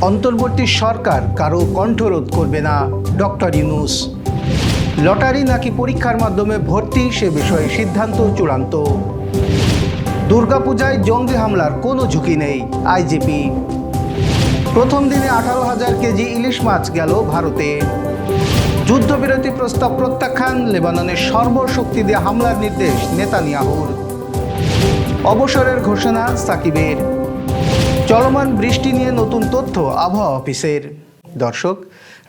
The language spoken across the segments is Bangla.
অন্তর্বর্তী সরকার কারও কণ্ঠরোধ করবে না, ডক্টর ইউনুস। লটারি নাকি পরীক্ষার মাধ্যমে ভর্তি, সে বিষয়ে সিদ্ধান্ত চূড়ান্ত। দুর্গাপূজায় জঙ্গি হামলার কোনো ঝুঁকি নেই, আইজিপি। প্রথম দিনে আঠারো হাজার কেজি ইলিশ মাছ গেল ভারতে। যুদ্ধবিরতি প্রস্তাব প্রত্যাখ্যান লেবাননের সর্বশক্তি দিয়ে হামলার নির্দেশ, নেতানিয়াহুর। অবসরের ঘোষণা সাকিবের। চলমান বৃষ্টি নিয়ে নতুন তথ্য আবহাওয়া অফিসের। দর্শক,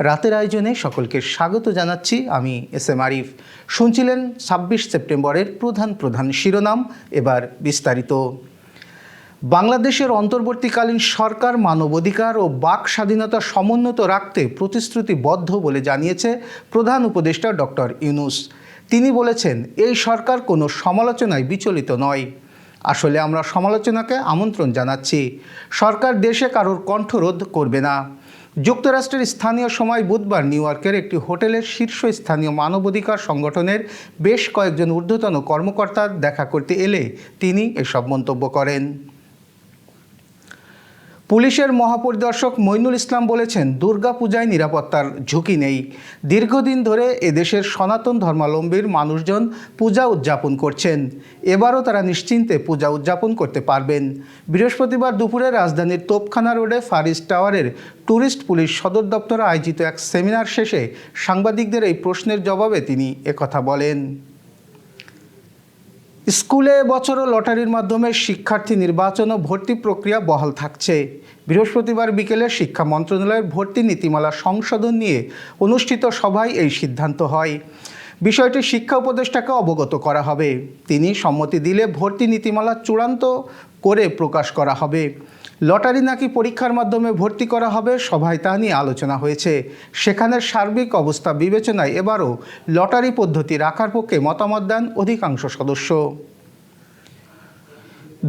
রাতের আয়োজনে সকলকে স্বাগত জানাচ্ছি আমি এস এম আরিফ। শুনছিলেন ছাব্বিশ সেপ্টেম্বরের প্রধান প্রধান শিরোনাম, এবার বিস্তারিত। বাংলাদেশের অন্তর্বর্তীকালীন সরকার মানবাধিকার ও বাক স্বাধীনতা সমুন্নত রাখতে প্রতিশ্রুতিবদ্ধ বলে জানিয়েছে প্রধান উপদেষ্টা ডক্টর ইউনুস। তিনি বলেছেন, এই সরকার কোনো সমালোচনায় বিচলিত নয়। আসলে আমরা সমালোচনাকে আমন্ত্রণ জানাচ্ছি। সরকার দেশে কারোর কণ্ঠরোধ করবে না। যুক্তরাষ্ট্রের স্থানীয় সময় বুধবার নিউ ইয়র্কের একটি হোটেলের শীর্ষস্থানীয় মানবাধিকার সংগঠনের বেশ কয়েকজন ঊর্ধ্বতন কর্মকর্তার দেখা করতে এলে তিনি এসব মন্তব্য করেন। পুলিশের মহাপরিদর্শক মইনুল ইসলাম বলেছেন দুর্গাপূজায় নিরাপত্তার ঝুঁকি নেই। দীর্ঘদিন ধরে এদেশের সনাতন ধর্মাবলম্বীর মানুষজন পূজা উদযাপন করছেন। এবারও তারা নিশ্চিন্তে পূজা উদযাপন করতে পারবেন। বৃহস্পতিবার দুপুরে রাজধানীর তোপখানা রোডে ফারিস টাওয়ারের ট্যুরিস্ট পুলিশ সদর দপ্তরে আয়োজিত এক সেমিনার শেষে সাংবাদিকদের এই প্রশ্নের জবাবে তিনি একথা বলেন। স্কুলে বছরও লটারির মাধ্যমে শিক্ষার্থী নির্বাচন ও ভর্তি প্রক্রিয়া বহাল থাকছে। বৃহস্পতিবার বিকেলে শিক্ষা মন্ত্রণালয়ের ভর্তি নীতিমালা সংশোধন নিয়ে অনুষ্ঠিত সভায় এই সিদ্ধান্ত হয়। বিষয়টি শিক্ষা উপদেষ্টাকে অবগত করা হবে। তিনি সম্মতি দিলে ভর্তি নীতিমালা চূড়ান্ত করে প্রকাশ করা হবে। লটারি নাকি পরীক্ষার মাধ্যমে ভর্তি করা হবে, সভায় তা নিয়ে আলোচনা হয়েছে। সেখানের সার্বিক অবস্থা বিবেচনায় এবারও লটারি পদ্ধতি রাখার পক্ষে মতামত দেন অধিকাংশ সদস্য।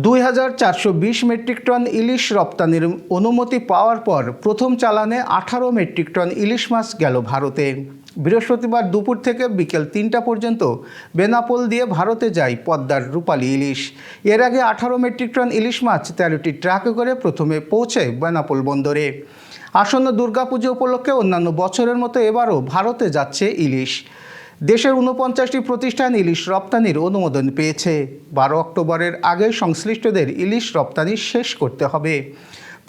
দুই হাজার চারশো বিশ মেট্রিক টন ইলিশ রপ্তানির অনুমতি পাওয়ার পর প্রথম চালানে আঠারো মেট্রিক টন ইলিশ মাছ গেল ভারতে। বৃহস্পতিবার দুপুর থেকে বিকেল তিনটা পর্যন্ত বেনাপোল দিয়ে ভারতে যায় পদ্মার রূপালী ইলিশ। এর আগে আঠারো মেট্রিক টন ইলিশ মাছ তেরোটি ট্রাকে করে প্রথমে পৌঁছে বেনাপোল বন্দরে। আসন্ন দুর্গাপুজো উপলক্ষে অন্যান্য বছরের মতো এবারও ভারতে যাচ্ছে ইলিশ। দেশের উনপঞ্চাশটি প্রতিষ্ঠান ইলিশ রপ্তানির অনুমোদন পেয়েছে। বারো অক্টোবরের আগে সংশ্লিষ্টদের ইলিশ রপ্তানি শেষ করতে হবে।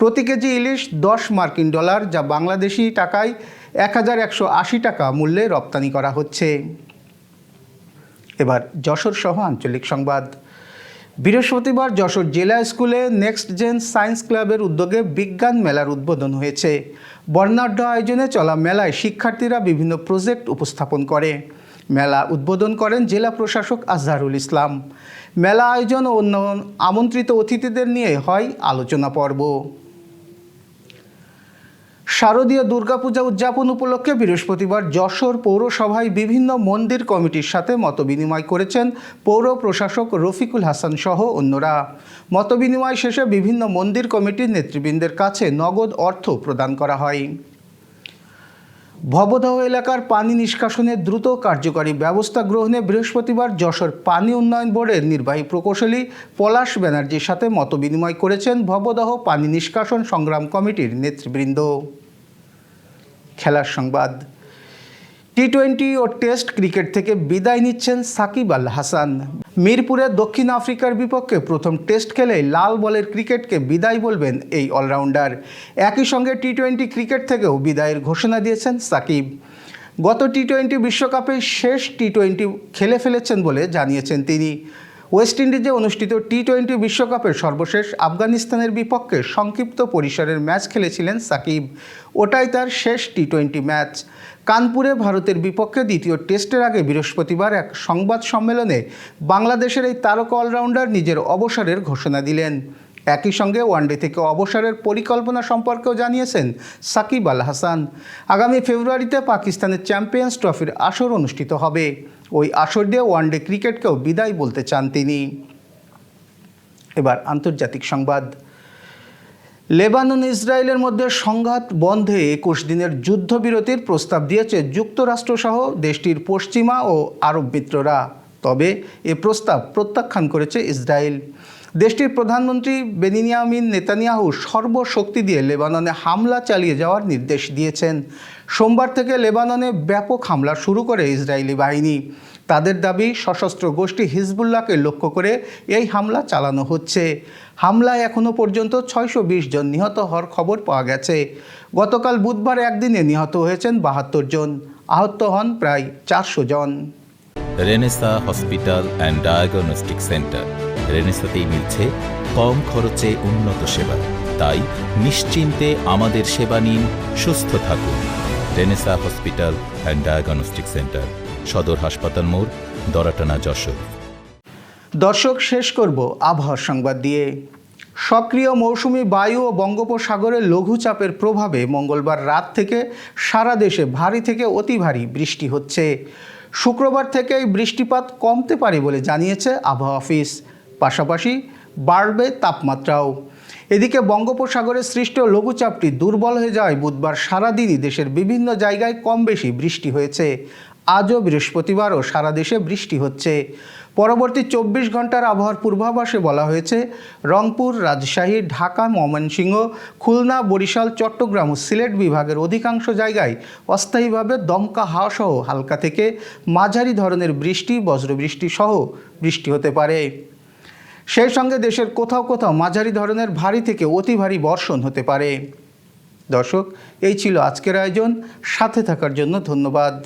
প্রতি কেজি ইলিশ দশ মার্কিন ডলার, যা বাংলাদেশি টাকায় এক হাজার একশো আশি টাকা মূল্যে রপ্তানি করা হচ্ছে। এবার যশোর সহ আঞ্চলিক সংবাদ। বৃহস্পতিবার যশোর জেলা স্কুলে নেক্সট জেন সায়েন্স ক্লাবের উদ্যোগে বিজ্ঞান মেলার উদ্বোধন হয়েছে। বর্ণাঢ্য আয়োজনে চলা মেলায় শিক্ষার্থীরা বিভিন্ন প্রজেক্ট উপস্থাপন করে। মেলা উদ্বোধন করেন জেলা প্রশাসক আজহারুল ইসলাম। মেলা আয়োজন ও অন্য আমন্ত্রিত অতিথিদের নিয়ে হয় আলোচনা পর্ব। শারদীয় দুর্গাপূজা উদযাপন উপলক্ষে বৃহস্পতিবার যশোর পৌরসভায় বিভিন্ন মন্দির কমিটির সাথে মতবিনিময় করেছেন পৌর প্রশাসক রফিকুল হাসান সহ অন্যরা। মতবিনিময় শেষে বিভিন্ন মন্দির কমিটির নেতৃবৃন্দের কাছে নগদ অর্থ প্রদান করা হয়। ভবদহ এলাকার পানি নিষ্কাশনের দ্রুত কার্যকরী ব্যবস্থা গ্রহণে বৃহস্পতিবার যশোর পানি উন্নয়ন বোর্ডের নির্বাহী প্রকৌশলী পলাশ ব্যানার্জির সাথে মতবিনিময় করেছেন ভবদহ পানি নিষ্কাশন সংগ্রাম কমিটির নেতৃবৃন্দ। খেলার সংবাদ। টি টোয়েন্টি ও টেস্ট ক্রিকেট থেকে বিদায় নিচ্ছেন সাকিব আল হাসান। মিরপুরে দক্ষিণ আফ্রিকার বিপক্ষে প্রথম টেস্ট খেলে লাল বলের ক্রিকেটকে বিদায় বলবেন এই অলরাউন্ডার। একই সঙ্গে টি টোয়েন্টি ক্রিকেট থেকেও বিদায়ের ঘোষণা দিয়েছেন সাকিব। গত টি টোয়েন্টি বিশ্বকাপে শেষ টি টোয়েন্টি খেলে ফেলেছেন বলে জানিয়েছেন তিনি। ওয়েস্ট ইন্ডিজে অনুষ্ঠিত টি টোয়েন্টি বিশ্বকাপের সর্বশেষ আফগানিস্তানের বিপক্ষে সংক্ষিপ্ত পরিসরের ম্যাচ খেলেছিলেন সাকিব। ওটাই তার শেষ টি টোয়েন্টি ম্যাচ। কানপুরে ভারতের বিপক্ষে দ্বিতীয় টেস্টের আগে বৃহস্পতিবার এক সংবাদ সম্মেলনে বাংলাদেশের এই তারকা অলরাউন্ডার নিজের অবসরের ঘোষণা দিলেন। একই সঙ্গে ওয়ানডে থেকে অবসরের পরিকল্পনা সম্পর্কেও জানিয়েছেন সাকিব আল হাসান। আগামী ফেব্রুয়ারিতে পাকিস্তানের চ্যাম্পিয়ন্স ট্রফির আসর অনুষ্ঠিত হবে। ওই আসর দিয়ে ওয়ানডে ক্রিকেটকেও বিদায় বলতে চান তিনি। এবার আন্তর্জাতিক সংবাদ। লেবানন, ইসরায়েলের মধ্যে সংঘাত বন্ধে একুশ দিনের যুদ্ধবিরতির প্রস্তাব দিয়েছে যুক্তরাষ্ট্রসহ দেশটির পশ্চিমা ও আরব মিত্ররা। তবে এ প্রস্তাব প্রত্যাখ্যান করেছে ইসরায়েল। দেশটির প্রধানমন্ত্রী বেনিয়ামিন নেতানিয়াহু সর্বশক্তি দিয়ে লেবাননে হামলা চালিয়ে যাওয়ার নির্দেশ দিয়েছেন। সোমবার থেকে লেবাননে ব্যাপক হামলা শুরু করে ইসরায়েলি বাহিনী। তাদের দাবি, সশস্ত্র গোষ্ঠী হিজবুল্লাহকে লক্ষ্য করে এই হামলা চালানো হচ্ছে। হামলায় এখনও পর্যন্ত ছয়শো বিশ জন নিহত হওয়ার খবর পাওয়া গেছে। গতকাল বুধবার একদিনে নিহত হয়েছেন বাহাত্তর জন। আহত হন প্রায় চারশো জন। Renaissance hospital and diagnostic centre. রেনেসাতেই মিলছে কম খরচে উন্নত সেবা। তাই নিশ্চিন্তে আমাদের সেবা নিন, সুস্থ থাকুন। Renaissance hospital and diagnostic centre, সদর হাসপাতাল মোড়, দরাটানা যশোর। দর্শক, শেষ করব আবহাওয়ার সংবাদ দিয়ে। সক্রিয় মৌসুমি বায়ু ও বঙ্গোপসাগরের লঘুচাপের প্রভাবে মঙ্গলবার রাত থেকে সারা দেশে ভারী থেকে অতি ভারী বৃষ্টি হচ্ছে। শুক্রবার থেকে এই বৃষ্টিপাত কমতে পারে বলে জানিয়েছে আবহাওয়া অফিস। পাশাপাশি বাড়বে তাপমাত্রাও। এদিকে বঙ্গোপসাগরে সৃষ্ট লঘুচাপটি দুর্বল হয়ে যাওয়ায় বুধবার সারাদিনই দেশের বিভিন্ন জায়গায় কম বেশি বৃষ্টি হয়েছে। আজও বৃহস্পতিবারও সারা দেশে বৃষ্টি হচ্ছে। পরবর্তী চব্বিশ ঘণ্টার আবহাওয়ার পূর্বাভাসে বলা হয়েছে, রংপুর, রাজশাহী, ঢাকা, ময়মনসিংহ, খুলনা, বরিশাল, চট্টগ্রাম ও সিলেট বিভাগের অধিকাংশ জায়গায় অস্থায়ীভাবে দমকা হাওয়া সহ হালকা থেকে মাঝারি ধরনের বৃষ্টি, বজ্রবৃষ্টি সহ বৃষ্টি হতে পারে। সেই সঙ্গে দেশের কোথাও কোথাও মাঝারি ধরনের ভারী থেকে অতি ভারী বর্ষণ হতে পারে। দর্শক, এই ছিল আজকের আয়োজন। সাথে থাকার জন্য ধন্যবাদ।